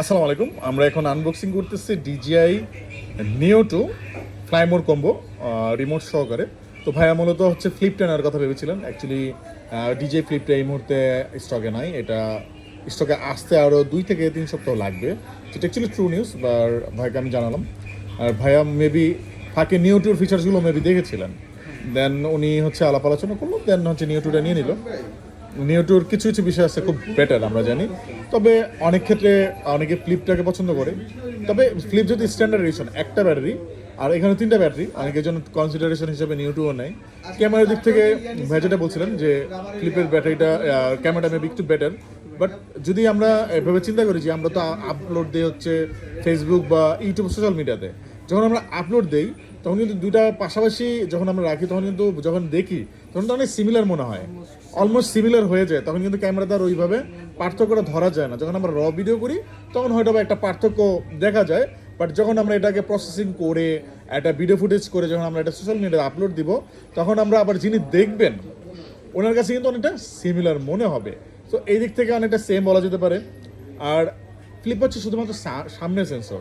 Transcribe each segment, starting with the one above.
আসসালামু আলাইকুম। আমরা এখন আনবক্সিং করতেছি ডিজিআই নিও টু ফ্লাইমোর কম্বো রিমোট সহকারে। তো ভাইয়া, মূলত হচ্ছে ফ্লিপ টেনার কথা ভেবেছিলেন অ্যাকচুয়ালি ডিজিআই ফ্লিপটা এই মুহূর্তে স্টকে নাই। এটা স্টকে আসতে আরও দুই থেকে তিন সপ্তাহ লাগবে। যেটা অ্যাকচুয়ালি ট্রু নিউজ বা ভাইকে আমি জানালাম। আর ভাইয়া মেবি ফাঁকে নিও টুর ফিচার্সগুলো মেবি দেখেছিলেন। দেন উনি হচ্ছে আলাপ আলোচনা করল দেন হচ্ছে নিও টুটা নিয়ে নিল। নিউটুর কিছু কিছু বিষয় আছে খুব বেটার আমরা জানি। তবে অনেক ক্ষেত্রে অনেকে ফ্লিপটাকে পছন্দ করে। তবে ফ্লিপ যদি স্ট্যান্ডার্ড এডিশন একটা ব্যাটারি আর এখানে তিনটা ব্যাটারি অনেকের জন্য কনসিডারেশন হিসেবে নিউটুও নেয়। ক্যামেরার দিক থেকে ভাই যেটা বলছিলেন যে ফ্লিপের ব্যাটারিটা ক্যামেরাটা মেবি একটু বেটার বাট যদি আমরা এভাবে চিন্তা করি যে, আমরা তো আপলোড দিই হচ্ছে ফেসবুক বা ইউটিউব সোশ্যাল মিডিয়াতে যখন আমরা আপলোড দেই তখন কিন্তু দুইটা পাশাপাশি যখন আমরা রাখি, তখন কিন্তু যখন দেখি, তখন তো অনেক সিমিলার মনে হয়। অলমোস্ট সিমিলার হয়ে যায়। তখন কিন্তু ক্যামেরা দ্বারা ওইভাবে পার্থক্যটা ধরা যায় না। যখন আমরা র ভিডিও করি, তখন হয়তো একটা পার্থক্য দেখা যায়। বাট যখন আমরা এটাকে প্রসেসিং করে, একটা ভিডিও ফুটেজ করে, যখন আমরা এটা সোশ্যাল মিডিয়াতে আপলোড দিব, তখন আমরা আবার যিনি দেখবেন, ওনার কাছে কিন্তু অনেকটা সিমিলার মনে হবে। তো এই দিক থেকে অনেকটা সেম বলা যেতে পারে। আর ফ্লিপ হচ্ছে শুধুমাত্র সামনের সেন্সর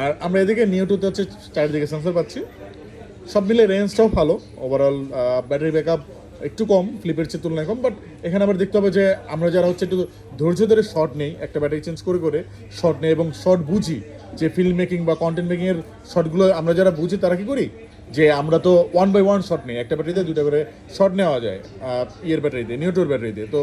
আর আমরা এদিকে নিউ নিউটুতে হচ্ছে চারিদিকে সেন্সর পাচ্ছি। সব মিলে রেঞ্জটাও ভালো। ওভারঅল ব্যাটারি ব্যাকআপ একটু কম ফ্লিপের চেয়ে তুলনায় কম বাট এখানে আবার দেখতে হবে যে আমরা যারা হচ্ছে একটু ধৈর্য ধরে শর্ট নেই, একটা ব্যাটারি চেঞ্জ করে করে শর্ট নেই এবং শর্ট বুঝি যে ফিল্ম মেকিং বা কন্টেন্ট মেকিংয়ের শর্টগুলো আমরা যারা বুঝি তারা কী করি? যে আমরা তো ওয়ান বাই ওয়ান শর্ট নেই, একটা ব্যাটারিতে দুটা করে শর্ট নেওয়া যায় ইয়ের ব্যাটারি দিয়ে নিউটোর ব্যাটারি দিয়ে। তো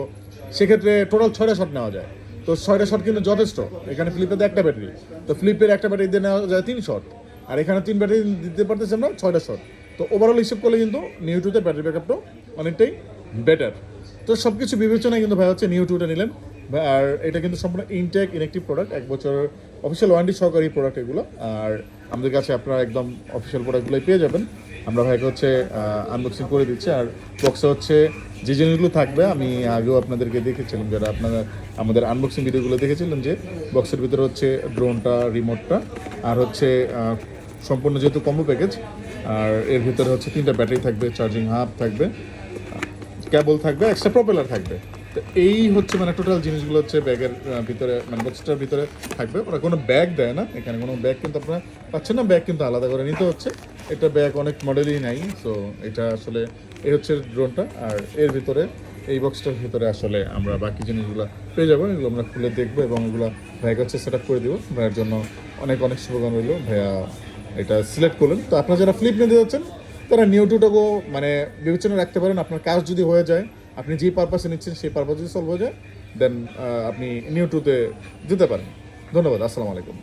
সেক্ষেত্রে টোটাল ছয়টা শট নেওয়া যায়। তো ছয়টা শট কিন্তু যথেষ্ট। এখানে ফ্লিপেতে একটা ব্যাটারি তো ফ্লিপের একটা ব্যাটারি দিয়ে নেওয়া যায় তিন শট আর এখানে তিন ব্যাটারি দিতে পারতেছি আমরা ছয়টা শট তো ওভারঅল হিসেব করলে কিন্তু নিউ টুতে ব্যাটারি ব্যাকআপটা অনেকটাই বেটার তো সব কিছু বিবেচনায় কিন্তু ভাই হচ্ছে নিউ টুটা নিলেন। আর এটা কিন্তু সম্পূর্ণ ইনটেক ইনেকটিভ প্রোডাক্ট এক বছর অফিসিয়াল ওয়ারেন্টি সহকারী প্রোডাক্ট এগুলো। আর আমাদের কাছে আপনারা একদম অফিসিয়াল প্রোডাক্টগুলোই পেয়ে যাবেন। আমরা ভাইকে হচ্ছে আনবক্সিং করে দিচ্ছি। আর বক্সে হচ্ছে যে জিনিসগুলো থাকবে, আমি আগেও আপনাদেরকে দেখেছিলাম, যারা আপনারা আমাদের আনবক্সিং ভিডিওগুলো দেখেছিলেন যে বক্সের ভিতরে হচ্ছে ড্রোনটা রিমোটটা আর হচ্ছে সম্পূর্ণ যেহেতু কম্বো প্যাকেজ আর এর ভিতরে হচ্ছে তিনটা ব্যাটারি থাকবে চার্জিং হাব থাকবে কেবল থাকবে এক্সট্রা প্রপেলার থাকবে। তো এই হচ্ছে মানে টোটাল জিনিসগুলো হচ্ছে ব্যাগের ভিতরে মানে বক্সটার ভিতরে থাকবে। ওরা কোনো ব্যাগ দেয় না, এখানে কোনো ব্যাগ কিন্তু আপনারা পাচ্ছেন না ব্যাগ কিন্তু আলাদা করে নিতে হচ্ছে। এটা ব্যাগ অনেক মডেলই নাই সো এটা আসলে এই হচ্ছে ড্রোনটা আর এর ভিতরে এই বক্সটার ভিতরে আসলে আমরা বাকি জিনিসগুলো পেয়ে যাব, এগুলো আমরা খুলে দেখব এবং এগুলো ভাইকে হচ্ছে সেট আপ করে দিব। ভাইয়ের জন্য অনেক অনেক শুভকামনা রইল। ভাইয়া এটা সিলেক্ট করলেন। তো আপনারা যারা ফ্লিপ নিতে যাচ্ছেন, তারা নিউ টুটাকেও মানে বিবেচনা রাখতে পারেন। আপনার কাজ যদি হয়ে যায়, আপনি যে পারপাসে নিচ্ছেন, সেই পারপাস যদি সলভ হয়ে যায় দেন আপনি নিউ টুতে যেতে পারেন। ধন্যবাদ, আসসালামু আলাইকুম।